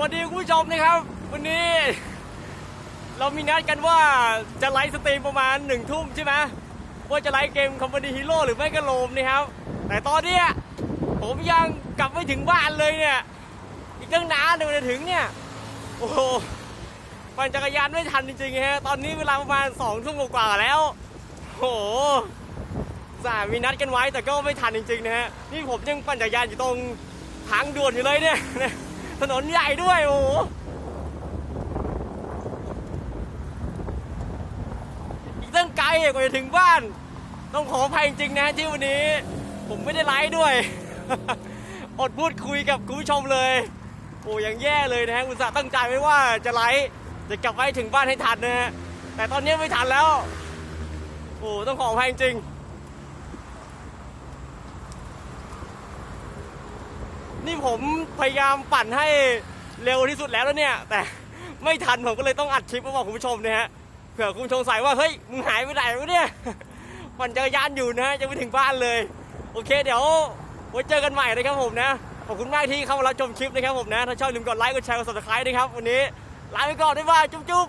วัสดีคุณผู้ชมนะครับ วันนี้เรามีนัดกันว่าจะไลฟ์สตรีมประมาณหนึ่งทุ่มใช่ไหมว่าจะไลฟ์เกมคอมพานีฮีโร่หรือไม่ก็โลมนะครับ แต่ตอนนี้ผมยังกลับไม่ถึงบ้านเลยเนี่ย อีกตั้งนานเดี๋ยจะถึงเนี่ย โอ้โหปั่นจักรยานไม่ทันจริงๆฮะตอนนี้เวลาประมาณสองทุ่มกว่าแล้ว โอ้โหสามีนัดกันไว้แต่ก็ไม่ทันจริงๆนะฮะนี่ผมยังปั่นจักรยานอยู่ตรงทางด่วนอยู่เลยเนี่ย ถนนใหญ่ด้วยโอ้โหอีกตั้งไกลกว่าจะถึงบ้าน ต้องขออภัยจริงๆนะที่วันนี้ ผมไม่ได้ไลฟ์ด้วย อดพูดคุยกับคุณผู้ชมเลย โอ้ยังแย่เลยนะฮะอุตส่าห์ตั้งใจไว้ว่าจะไลฟ์จะกลับไว้ถึงบ้านให้ทันนะฮะแต่ตอนนี้ไม่ทันแล้ว โอ้ต้องขออภัยจริงๆ นี่ผมพยายามปั่นให้เร็วที่สุดแล้วแล้วเนี่ย แต่ไม่ทันผมก็เลยต้องอัดคลิปมาบอกคุณผู้ชมนะฮะเผื่อคุณผู้ชมใส่ว่าเฮ้ยมึงหายไปไหนวะเนี่ยปั่นจักรยานอยู่นะจะไม่ถึงบ้านเลย โอเค เดี๋ยวไว้เจอกันใหม่นะครับผมนะขอบคุณมากที่เข้ามารับชมคลิปนะครับผมนะถ้าชอบลืมกดไลค์กดแชร์กด subscribe นะครับวันนี้ลาไปก่อนบ๊ายบายจุ๊บ